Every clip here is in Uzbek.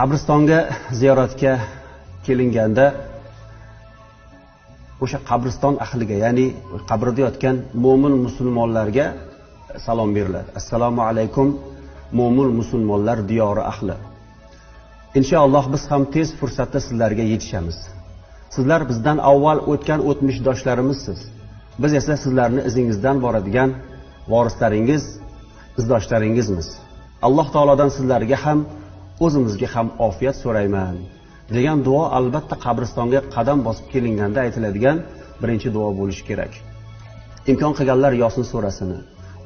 qabristonga ziyoratga kelinganda o'sha qabriston ahliga ya'ni qabrida yotgan mo'min musulmonlarga salom beriladi assalomu alaykum mo'min musulmonlar diyori ahli. Inshaalloh biz ham tez fursatda sizlarga yetishamiz. Sizlar bizdan avval o'tgan o'tmishdoshlarimizsiz biz esa sizlarni izingizdan boradigan vorislaringiz izdoshlaringizmiz. Alloh taolodan sizlarga ham o'zimizga ham ofiyat so'rayman. Degan duo albatta qabristonga qadam bosib kelinganda aytiladigan birinchi duo bo'lishi kerak. Imkon qilganlar yosin surasini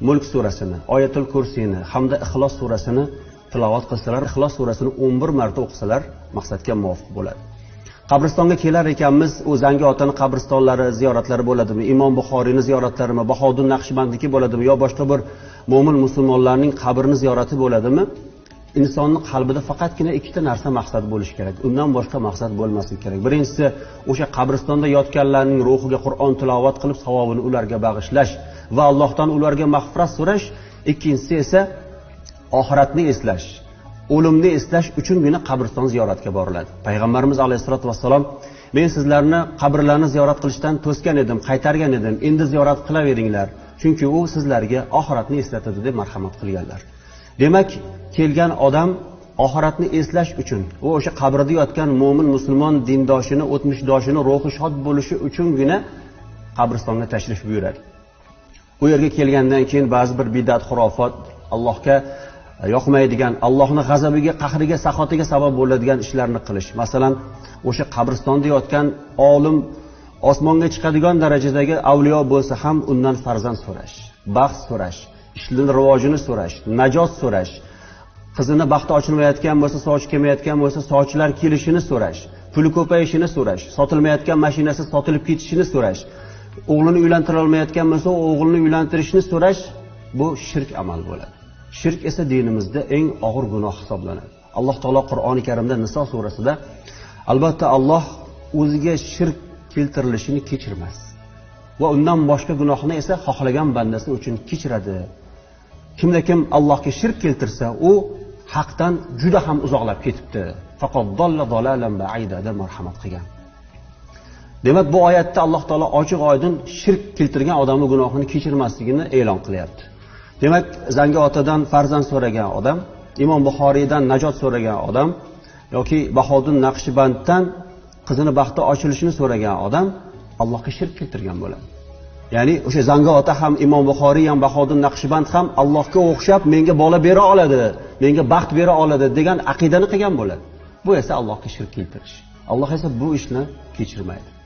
mulk surasini oyatul kursiyni hamda ixlos surasini tilovat qilsalar ixlos surasini o'n bir marta o'qisalar maqsadga muvofiq bo'ladi. Qabristonga kelar ekanmiz u zangi otani qabristonlari ziyoratlari bo'ladimi imom buxoriyni ziyoratlarimi bahodir naqshbandniki bo'ladimi yo boshqa bir mo'min musulmonlarning qabrini ziyorati bo'ladimi? Insonni qalbida faqatgina ikkita narsa maqsad bo'lishi kerak. Undan boshqa maqsad bo'lmasligi kerak. Birinchisi o'sha qabristonda yotganlarning ruhiga qur'on tilovat qilib savobini ularga bag'ishlash va allohdan ularga mag'firat so'rash. Ikkinchisi esa oxiratni eslash o'limni eslash uchungina qabriston ziyoratga boriladi. Payg'ambarimiz alayhissalotu vassalom men sizlarni qabrlarni ziyorat qilishdan to'sgan edim qaytargan edim. Endi ziyorat qilaveringlar chunki u sizlarga oxiratni eslatadi deb marhamat qilganlar. Demak kelgan odam oxiratni eslash uchun u o'sha qabrida yotgan mo'min musulmon dindoshini o'tmishdoshini ruhi shod bo'lishi uchungina qabristonga tashrif buyuradi. U yerga kelgandan keyin ba'zi bir bidat xurofot allohga e, yoqmaydigan allohni g'azabiga qahriga saxotiga sabab bo'ladigan ishlarni qilish. Masalan o'sha qabristonda yotgan olim osmonga chiqadigan darajadagi avliyo bo'lsa ham undan farzand so'rash baxt so'rash ishni rivojini so'rash najot so'rash qizini baxti ochilmayotgan bo'lsa sochi kelmayotgan bo'lsa sovchilar kelishini so'rash puli ko'payishini so'rash sotilmayotgan mashinasi sotilib ketishini so'rash o'g'lini uylantira olmayotgan bo'lsa o'g'lini uylantirishni so'rash bu shirk amal bo'ladi. Shirk esa dinimizda eng og'ir gunoh hisoblanadi. Alloh taolo qur'oni karimda niso surasida albatta alloh o'ziga shirk keltirilishini kechirmas va undan boshqa gunohni esa xohlagan bandasi uchun kechiradi. Kimda kim allohga shirk keltirsa u haqdan juda ham uzoqlab ketibdi. Deb marhamat qilgan. Demak bu oyatda alloh taolo ochiq oydin shirk keltirgan odamni gunohini kechirmasligini e'lon qilyapti. Demak zangi otadan farzand so'ragan odam imom buxoriydan najot so'ragan odam yoki bahodir naqshbanddan qizini baxti ochilishini so'ragan odam allohga shirk keltirgan bo'ladi. Ya'ni o'sha zangi ota ham imom buxoriy ham bahodir naqshband ham allohga o'xshab menga bola bera oladi menga baxt bera oladi degan aqidani qilgan bo'ladi. Bu esa allohga shirk keltirish. Alloh esa bu ishni kechirmaydi.